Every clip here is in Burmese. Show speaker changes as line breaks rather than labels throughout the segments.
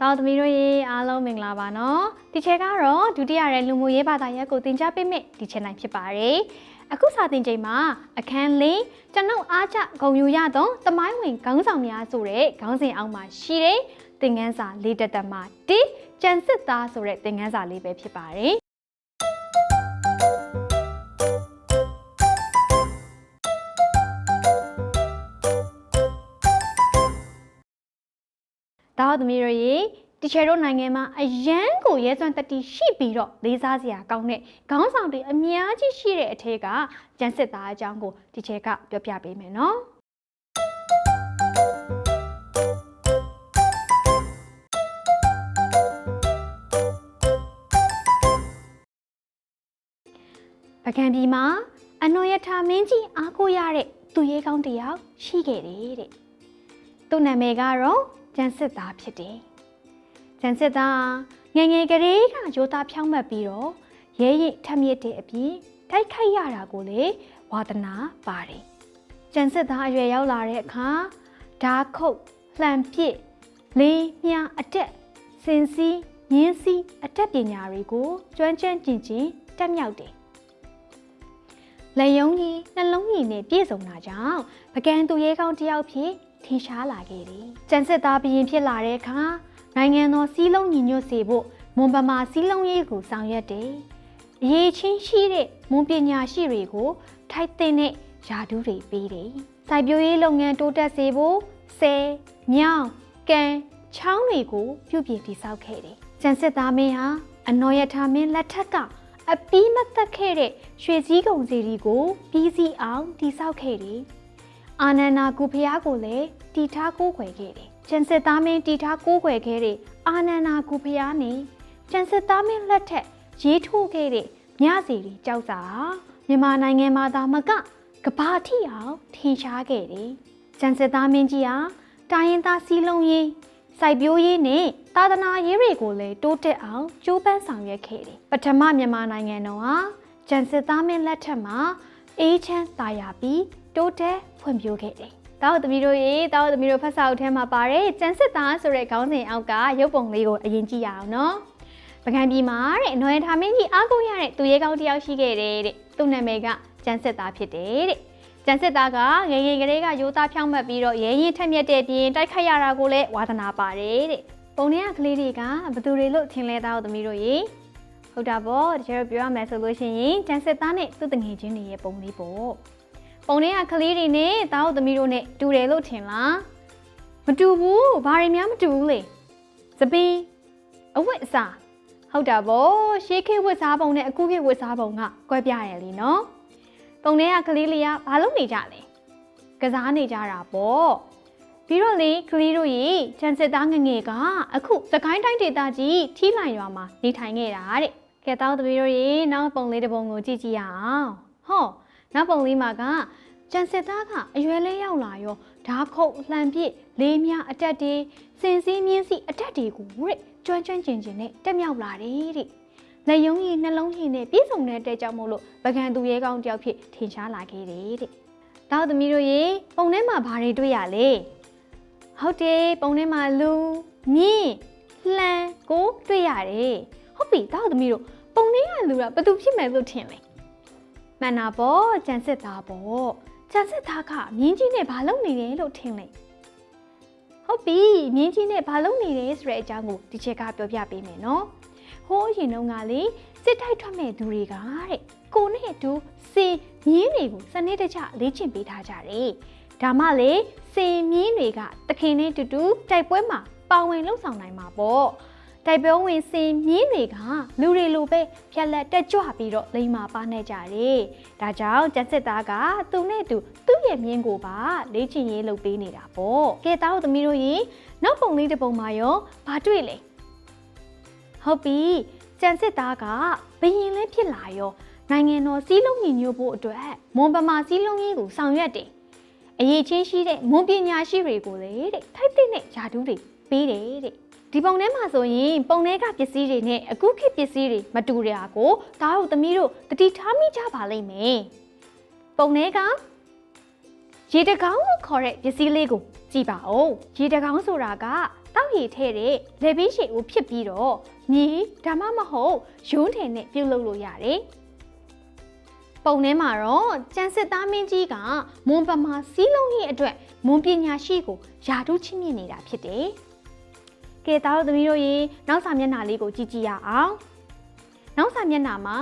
တောင်သမီးတို့ရေအားလုံးမင်္ဂလာပါနော်ဒီချက်ကတော့ဒုတိယရဲလူမှုရေးဘာသာရပ်ကိုသင်ကြားပေးမယ့်ဒီချက်နိုင်ဖြစ်ပါတယ်အခုစာသင်ချိန်မှာအခန်းလေးကျွန်ုပ်အားချဂုံယူရသောတမိုင်းဝင်ခေါင်းဆောင်များဆိုတဲ့ခေါင်းစဉ်အောက်မှာရှိတဲ့သင်ခန်းစာလေးတက်တက်မှာ1ကျန်စစ်သားဆိုတဲ့သင်ခန်းစာလေးပဲဖြစ်ပါတယ် ဒါသမီးတို့ရေတီချာတို့နိုင်ငံမှာအရန်ကိုရဲစွမ်းတတိရှိပြီးတော့လေးစားစရာကောင်းတဲ့ခေါင်းဆောင်တွေအများကြီးရှိတဲ့အထက်ကကျန်စစ်သားအကြောင်းကိုတီချာကပြောပြပေးမယ်နော်ပကံဒီမှာအနော်ရထာမင်းကြီးအားကိုရတဲ့သူရဲကောင်းတစ်ယောက်ရှိခဲ့တယ်တဲ့သူ့နာမည်ကတော့ ကျန်စစ်သားဖြစ်တယ်ကျန်စစ်သားငယ်ငယ်ကလေးကရိုးသားဖြောင်းမှတ်ပြီးတော့ရဲရင့်ထက်မြက်တဲ့အပြင်တိုက်ခိုက်ရတာကိုလေဝါသနာပါတယ်ကျန်စစ်သားအရွယ်ရောက်လာတဲ့အခါဓာခုတ်လှန်ပစ်လေးမြအတက်စင်စီမြင်းစီအတက်ပညာတွေကိုကျွမ်းကျွမ်းကျင်ကျင်တက်မြောက်တယ်လက်ယုံကြီးနှလုံးကြီးနဲ့ပြည့်စုံတာကြောင့်ပကံသူရဲကောင်းတစ်ယောက်ဖြစ် ထင်ရှားလာခဲ့တယ်။ကျန်စစ်သားဘရင်ဖြစ်လာတဲ့အခါနိုင်ငံတော်စီးလုံးညီညွတ်စေဖို့မွန်ပမာစီးလုံးရေးကိုဆောင်ရွက်တယ်။အရေးချင်းရှိတဲ့မွန်ပညာရှိတွေကိုထိုက်တဲ့နဲ့ယာဒူးတွေပေးတယ်။စိုက်ပျိုးရေးလုပ်ငန်းတိုးတက်စေဖို့ဆဲမြောင်းကန်ချောင်းတွေကိုပြုပြင်တည်ဆောက်ခဲ့တယ်။ကျန်စစ်သားမင်းဟာအနော်ရထာမင်းလက်ထက်ကအပီးမသက်ခဲ့တဲ့ရွှေစည်းကုံစီရီကိုပြီးစီအောင်တည်ဆောက်ခဲ့တယ်။ အာနန္ဒာကုဖျားကိုလည်းတီထားကိုးခွယ်ခဲ့တယ်။ကျန်စစ်သားမင်းတီထားကိုးခွယ်ခဲ့တဲ့အာနန္ဒာကုဖျားနဲ့ကျန်စစ်သားမင်းလက်ထက်ရေးထိုးခဲ့တဲ့မြစီရီကြောက်စာမြန်မာနိုင်ငံမှာသာမကကဘာထိအောင်ထင်ရှားခဲ့တယ်။ကျန်စစ်သားမင်းကြီးဟာတိုင်းရင်သားစီးလုံးရေးစိုက်ပျိုးရေးနဲ့သာသနာရေးတွေကိုလည်းတိုးတက်အောင်ကြိုးပမ်းဆောင်ရွက်ခဲ့တယ်။ပထမမြန်မာနိုင်ငံတော်ဟာကျန်စစ်သားမင်းလက်ထက်မှာအေးချမ်းသာယာပြီး တိုးတက်ဖွံ့ဖြိုးခဲ့တယ်။တောက်သမီးတို့ရေတောက်သမီးတို့ဖတ်စာအုပ်ထဲမှာပါတဲ့ကျန်စစ်သားဆိုတဲ့ခေါင်းစဉ်အောက်ကရုပ်ပုံလေးကိုအရင်ကြည့်ရအောင်နော်။ပကံပြည်မှာတဲ့အနော်ရထာမင်းကြီးအားကိုးရတဲ့သူရဲကောင်းတစ်ယောက်ရှိခဲ့တယ်တဲ့။သူ့နာမည်ကကျန်စစ်သားဖြစ်တယ်တဲ့။ကျန်စစ်သားကငယ်ငယ်ကလေးကရိုးသားဖြောင်းမှတ်ပြီးတော့ရဲရင်ထက်မြက်တဲ့ပြင်တိုက်ခိုက်ရတာကိုလည်းဝါသနာပါတယ်တဲ့။ပုံထဲကကလေးတွေကဘသူတွေလို့ထင်လဲသားသမီးတို့ရေ။ဟုတ်တာပေါ့တကယ်ပြောရမယ်ဆိုလို့ရှိရင်ကျန်စစ်သားနဲ့သူ့တငယ်ချင်းတွေရဲ့ပုံလေးပေါ့။ ပုံထဲကကလေးတွေနဲ့သားတို့သမီးတို့နဲ့တူတယ်လို့ထင်လား။မတူဘူး။ဘာတွေများမတူဘူးလေ။စပီးအဝတ်အစားဟုတ်တာပေါ့ရှေးခေတ်ဝတ်စားပုံနဲ့အခုခေတ်ဝတ်စားပုံကကွဲပြားတယ်လीနော်။ပုံထဲကကလေးလေးကဘာလုပ်နေကြလဲ။ကစားနေကြတာပေါ့။ပြီးတော့လေကလေးတို့ရေချန်စစ်သားငငယ်ကအခုစကိုင်းတိုင်းဒေသကြီးထီးလိုင်ရွာမှာနေထိုင်နေတာတဲ့။ကဲတောင်းသမီးတို့ရေနောက်ပုံလေးတစ်ပုံကိုကြည့်ကြည့်ရအောင်။ဟော နောက်ပုံလေးမှာကကျန်စစ်သားကအရွယ်လေးရောက်လာရောဓာခုတ်လှန်ပစ်လေးမြအတက်တွေစင်စည်းမြင်းစီအတက်တွေကိုတဲ့ကျွမ်းကျွမ်းကျင်ကျင်နဲ့တက်မြောက်လာတယ်တဲ့လက်ယုံကြီးနှလုံးကြီးနဲ့ပြည့်စုံတဲ့တဲ့ကြောင့်မို့လို့ပကံသူရဲကောင်းတယောက်ဖြစ်ထင်ရှားလာခဲ့တယ်တဲ့တောက်သမီးတို့ရေပုံထဲမှာဘာတွေတွေ့ရလဲဟုတ်တယ်ပုံထဲမှာလူမြင့်လှန်ကိုတွေ့ရတယ်ဟုတ်ပြီတောက်သမီးတို့ပုံထဲကလူကဘယ်သူဖြစ်မယ်လို့ထင်လဲ မှန်တာပေါ့ကြံစစ်သားပေါ့ကြံစစ်သားကမြင်းကြီးနဲ့ဘာလုပ်နေတယ်လို့ထင်လဲဟုတ်ပြီမြင်းကြီးနဲ့ဘာလုပ်နေလဲဆိုတဲ့အကြောင်းကိုဒီချက်ကပြောပြပေးမယ်နော်ဟိုးအရင်တုန်းကလေစစ်တိုက်ထွက်မဲ့သူတွေကတဲ့ကိုနဲ့အတူစေမြင်းတွေကိုစနစ်တကျလေ့ကျင့်ပေးထားကြတယ်ဒါမှလေစေမြင်းတွေကတခင်နဲ့တူတူတိုက်ပွဲမှာပါဝင်လှုပ်ဆောင်နိုင်မှာပေါ့ တိုက်ပွဲဝင်စင်မြင်းတွေကလူတွေလိုပဲဖြက်လက်တက်ကြွပြီးတော့လိမ္မာပါနေကြတယ်။ဒါကြောင့်ကျက်စစ်သားကသူနဲ့သူသူ့ရဲ့မြင်းကိုပါလေ့ကျင့်ရေးလုပ်ပေးနေတာပေါ့။ကဲသားတို့သမီးတို့ရေနောက်ပုံလေးတစ်ပုံမှာရောဘာတွေ့လဲ။ဟုတ်ပြီကျန်စစ်သားကဘယင်လည်းဖြစ်လာရောနိုင်ငံတော်စီးလုံးညီညွတ်ဖို့အတွက်မွန်ပမာစီးလုံးကြီးကိုဆောင်ရွက်တယ်။အရေးချင်းရှိတဲ့မွန်ပညာရှိတွေကိုလေတဲ့ထိုက်တဲ့နဲ့ယာတူးတွေပေးတယ်တဲ့ ဒီပုံထဲမှာဆိုရင်ပုံထဲကပစ္စည်းတွေနဲ့အခုခေတ်ပစ္စည်းတွေမတူတာကိုဒါတို့သမီးတို့တတိထားမိကြပါလိမ့်မယ်ပုံထဲကရေတကောင်းလို့ခေါ်တဲ့ပစ္စည်းလေးကိုကြည့်ပါဦးရေတကောင်းဆိုတာကတောက်ရည်ထဲတဲ့လေပင်းရှည်ကိုဖြစ်ပြီးတော့မြေဒါမှမဟုတ်ရုံးထည်နဲ့ပြုတ်လုပ်လို့ရတယ်ပုံထဲမှာတော့ကျန်စစ်သားမင်းကြီးကမွန်ပမာစီးလုံးရဲ့အတွက်မွန်ပညာရှိကိုယာတုချင်းမြင့်နေတာဖြစ်တယ်။ ကဲသားတို့သမီးတို့ရေနောက်စာမျက်နှာလေးကိုကြည့်ကြည့်ရအောင်။နောက်စာမျက်နှာမှာ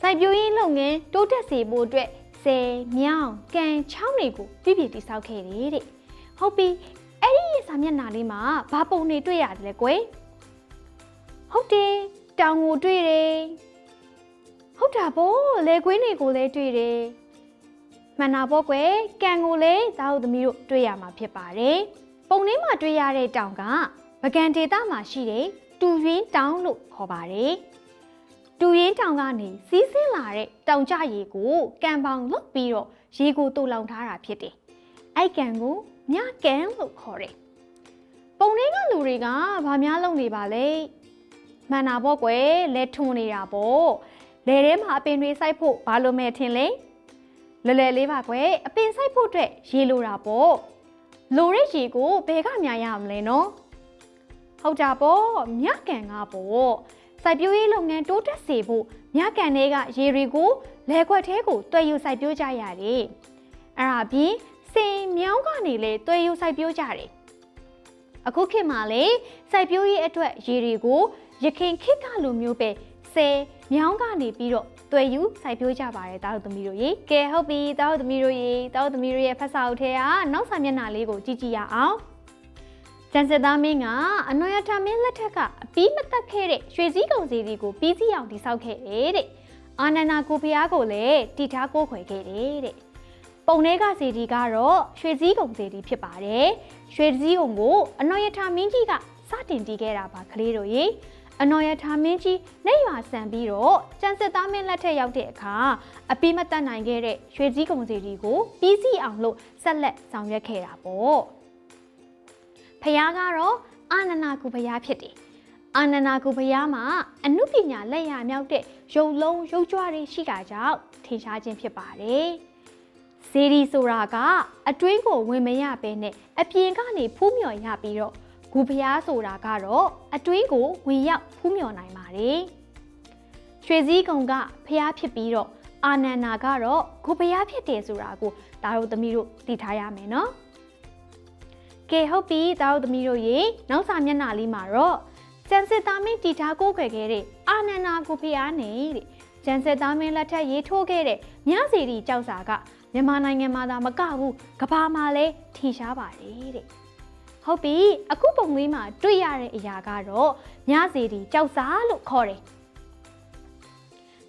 စိုက်ပျိုးရေးလုပ်ငန်းတိုးတက်စေဖို့အတွက်ဆယ်မြောင်းကန်ချောင်းတွေကိုပြည့်ပြည့်တိစောက်ခဲ့တယ်တဲ့။ဟုတ်ပြီအဲ့ဒီစာမျက်နှာလေးမှာဘာပုံတွေတွေ့ရတယ်လဲကွယ်။ဟုတ်တယ်တောင်ကိုတွေ့တယ်။ဟုတ်တာပေါ့လေကွင်းတွေကိုလည်းတွေ့တယ်။မှန်တာပေါ့ကွယ်ကန်ကိုလည်းသားတို့သမီးတို့တွေ့ရမှာဖြစ်ပါတယ်။ပုံလေးမှာတွေ့ရတဲ့တောင်က ပကံဒေတာမှာရှိတဲ့တူရင်းတောင်လို့ခေါ်ပါတယ်။တူရင်းတောင်ကနေစီးဆင်းလာတဲ့တောင်ကျရေကိုကံပေါင်လွတ်ပြီးတော့ရေကိုတူလောင်ထားတာဖြစ်တယ်။အဲ့ကံကိုညကန်လို့ခေါ်တယ်။ပုံလေးကလူတွေကဗာများလုံနေပါလဲ။မှန်တာပေါ့ကွယ်လဲထွန်နေတာပေါ့။လယ်ထဲမှာအပင်တွေစိုက်ဖို့ဘာလို့မဲ့ထင်လဲ။လဲလဲလေးပါကွယ်အပင်စိုက်ဖို့အတွက်ရေလိုတာပေါ့။လိုတဲ့ရေကိုဘယ်ကမြရမလဲနော်။ ဟုတ်တာပေါ့မြကန်ကပေါ့။စိုက်ပျိုးရေးလုပ်ငန်းတိုးတက်စေဖို့မြကန်တွေကရေတွေကိုလဲခွက်ထဲကိုတွဲယူစိုက်ပျိုးကြရတယ်။အဲ့ဒါပြီးစိန်မြောင်းကနေလေတွဲယူစိုက်ပျိုးကြတယ်။အခုခေတ်မှာလေစိုက်ပျိုးရေးအတွက်ရေတွေကိုရခင်ခေတ်ကလိုမျိုးပဲဆယ်မြောင်းကနေပြီးတော့တွဲယူစိုက်ပျိုးကြပါတယ်တာတို့သမီးတို့ရေကဲဟုတ်ပြီတာတို့သမီးတို့ရေတာတို့သမီးတို့ရဲ့ဖတ်စာအုပ်ထဲကနောက်စာမျက်နှာလေးကိုကြည့်ကြည့်ရအောင် ကျန်စစ်သားမင်းကအနော်ရထမင်းလက်ထက်ကအပီးမတက်ခဲ့တဲ့ရွှေစည်းကုံစီဒီကိုပြီးစီးအောင်တိဆောက်ခဲ့တယ်တဲ့အာနန္ဒာကိုဖျားကိုလည်းတီထားကိုခွေခဲ့တယ်တဲ့ပုံထဲကစီဒီကတော့ရွှေစည်းကုံစီဒီဖြစ်ပါတယ်ရွှေစည်းကုံကိုအနော်ရထမင်းကြီးကစတင်တည်ခဲ့တာပါကလေးတို့ရေအနော်ရထာမင်းကြီးနေရွာဆန်ပြီးတော့ကျန်စစ်သားမင်းလက်ထက်ရောက်တဲ့အခါအပိမတက်နိုင်ခဲ့တဲ့ရွှေကြီးကုံစီဒီကိုပြီးစီအောင်လို့ဆက်လက်ဆောင်ရွက်ခဲ့တာပေါ့ ဖះကတော့အာနနာကုဖះဖြစ်တယ်အာနနာကုဖះမှာအနုပညာလက်ရမြောက်တဲ့ရုပ်လုံးရုပ်ကြွတွေရှိတာကြောင့်ထင်ရှားခြင်းဖြစ်ပါတယ်ဇေဒီဆိုတာကအတွင်းကိုဝင်မရဘဲနဲ့အပြင်ကနေဖူးမြော်ရပြီးတော့ဂူဖျားဆိုတာကတော့အတွင်းကိုဝင်ရောက်ဖူးမြော်နိုင်ပါတယ်။ရွှေစည်းကုံကဖျားဖြစ်ပြီးတော့အာနန္နာကတော့ဂူဖျားဖြစ်တယ်ဆိုတာကိုဒါတို့သမီးတို့သိထားရမယ်နော်။ ကဲဟုတ်ပြီဒါတို့သမီးတို့ရေနောက်စာမျက်နှာလေးမှာတော့ကျန်စစ်သားမင်းတီထားကိုခွေခဲ့တဲ့အာနန္နာဂူဖျားနေတဲ့ကျန်စစ်သားမင်းလက်ထက်ရေးထိုးခဲ့တဲ့မြစီရီကြောက်စာကမြန်မာနိုင်ငံမှာသာမကဘူးကဘာမှာလည်းထင်ရှားပါတယ်တဲ့။ဟုတ်ပြီအခုပုံလေးမှာတွေ့ရတဲ့အရာကတော့ညစီတီကြောက်စားလို့ခေါ်တယ်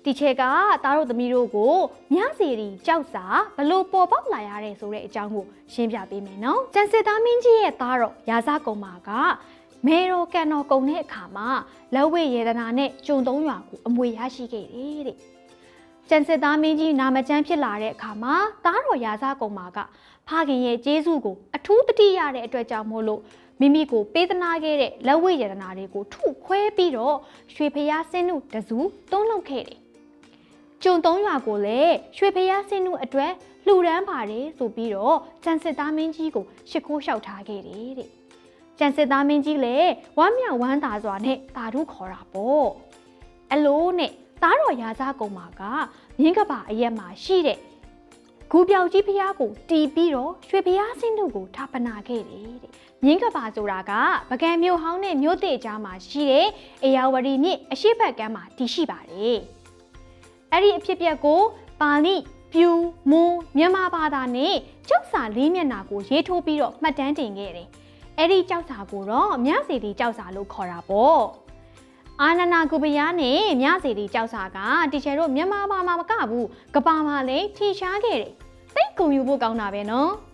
ဒီချက်ကသားတို့သမီးတို့ကိုညစီတီကြောက်စားဘလို့ပေါ်ပေါက်လာရတဲ့ဆိုတဲ့အကြောင်းကိုရှင်းပြပေးမယ်နော်ကျန်စစ်သားမင်းကြီးရဲ့သားတော့ရာဇကုံမာကမေရောကန်တော်ကုံတဲ့အခါမှာလက်ဝဲရေဒနာနဲ့ကျုံသုံးရွာကိုအမွေရရှိခဲ့တယ်တဲ့ကျန်စစ်သားမင်းကြီးနာမကျန်းဖြစ်လာတဲ့အခါမှာသားတော်ရာဇကုံမာကဖခင်ရဲ့ကျေးဇူးကိုအထူးတတိရတဲ့အတွက်ကြောင့်မို့လို့မိမိကိုပေးသနာခဲ့တဲ့လက်ဝဲရတနာတွေကိုထုခွဲပြီးတော့ရွှေဖျားစင်းနုတစုသုံးလုပ်ခဲ့တယ်။ ကျုံသုံးရွာကိုလည်းရွှေဖျားစင်းနုအတွက်လှူဒန်းပါတယ်ဆိုပြီးတော့ကျန်စစ်သားမင်းကြီးကိုရှ िख ိုးလျှောက်ထားခဲ့တယ်တဲ့။ကျန်စစ်သားမင်းကြီးလည်းဝမ်းမြောက်ဝမ်းသာစွာနဲ့တာထုခေါ်တာပေါ့။အလိုနဲ့သားတော်ရာဇကုံမာကမြင်းကပါအရက်မှာရှိတဲ့ဂူပြောက်ကြီးဖျားကိုတီးပြီးတော့ရွှေဖျားစင်းတို့ကိုထားပနာခဲ့တယ်တဲ့။မြင်းကပါဆိုတာကပကံမြို့ဟောင်းနဲ့မြို့သေးကြားမှာရှိတဲ့အေယာဝတီမြစ်အရှိတ်ဘက်ကမ်းမှာတည်ရှိပါတယ်။ အဲ့ဒီအဖြစ်အပျက်ကိုပါဠိပြူမွန်မြန်မာဘာသာနဲ့ကျောက်စာလေးမျက်နှာကိုရေးထိုးပြီးတော့မှတ်တမ်းတင်ခဲ့တယ်။အဲ့ဒီကျောက်စာကိုတော့မြစီတီကျောက်စာလို့ခေါ်တာပေါ့။အာနနာကုပယားနဲ့မြစီတီကျောက်စာကတီချယ်တို့မြန်မာဘာမှာမကဘူးကဘာမှာလည်းထင်ရှားခဲ့တယ်။သိတ်ဂုံယူဖို့ကောင်းတာပဲနော်။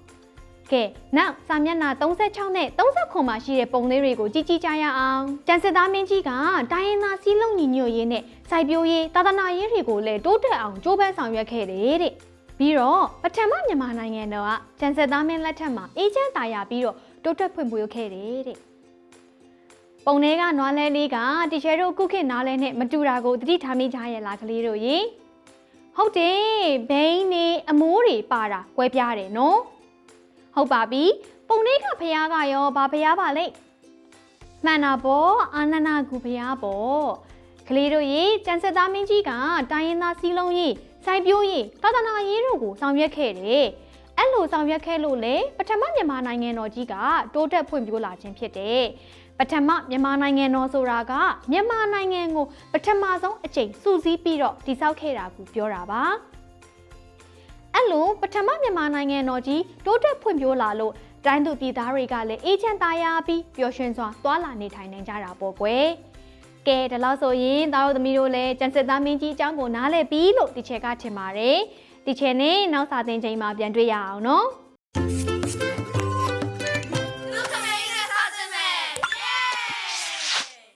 ကဲနောက်စာမျက်နှာ36နဲ့39မှာရှိတဲ့ပုံလေးတွေကိုကြည့်ကြည့်ကြရအောင်။ကျန်စစ်သားမင်းကြီးကတိုင်းရင်းသားစီးလုံးညီညွတ်ရေးနဲ့စိုက်ပျိုးရေးတာသနာရေးတွေကိုလည်းတိုးတက်အောင်ကြိုးပမ်းဆောင်ရွက်ခဲ့တယ်တဲ့။ပြီးတော့ပထမမြန်မာနိုင်ငံတော်ကကျန်စစ်သားမင်းလက်ထက်မှာအေဂျင့်တာယာပြီးတော့တိုးတက်ဖွံ့ဖြိုးခဲ့တယ်တဲ့။ပုံထဲကနွားလဲလေးကတီချယ်တို့ခုခေတ်နားလဲနဲ့မတူတာကိုသတိထားမိကြရဲ့လားကလေးတို့ရေ။ဟုတ်တယ်ဘိန်းနေအမိုးတွေပါတာကွဲပြားတယ်နော် ဟုတ်ပါပြီပုံလေးကဖះကရောဘာဖះပါလဲမှန်တာပေါ့အာနန္ဒဂူဖရားပေါ့ကလေးတို့ရေကျန်စစ်သားမင်းကြီးကတိုင်းရင်းသားစည်းလုံးရေးစိုက်ပျိုးရေးသာသနာရေးတို့ကိုဆောင်ရွက်ခဲ့တယ်အဲ့လိုဆောင်ရွက်ခဲ့လို့လေပထမမြန်မာနိုင်ငံတော်ကြီးကတိုးတက်ဖွံ့ဖြိုးလာခြင်းဖြစ်တယ်ပထမမြန်မာနိုင်ငံတော်ဆိုတာကမြန်မာနိုင်ငံကိုပထမဆုံးအချိန်စုစည်းပြီးတော့တည်ဆောက်ခဲ့တာကိုပြောတာပါ အဲ့လိုပထမမြန်မာနိုင်ငံတော်ကြီးတိုးတက်ဖွံ့ဖြိုးလာလို့တိုင်းသူပြည်သားတွေကလည်းအေးချမ်းသာယာပြီးပျော်ရွှင်စွာသွာလာနေထိုင်နိုင်ကြတာပေါ့ကွယ်ကဲဒါလို့ဆိုရင်သားတို့သမီးတို့လည်းကျန်စစ်သားမင်းကြီးအကြောင်းကိုနားလည်ပြီးလို့ဒီချက်ကထင်ပါတယ်ဒီချက်နဲ့နောက်စာသင်ချိန်မှာပြန်တွေ့ရအောင်နော်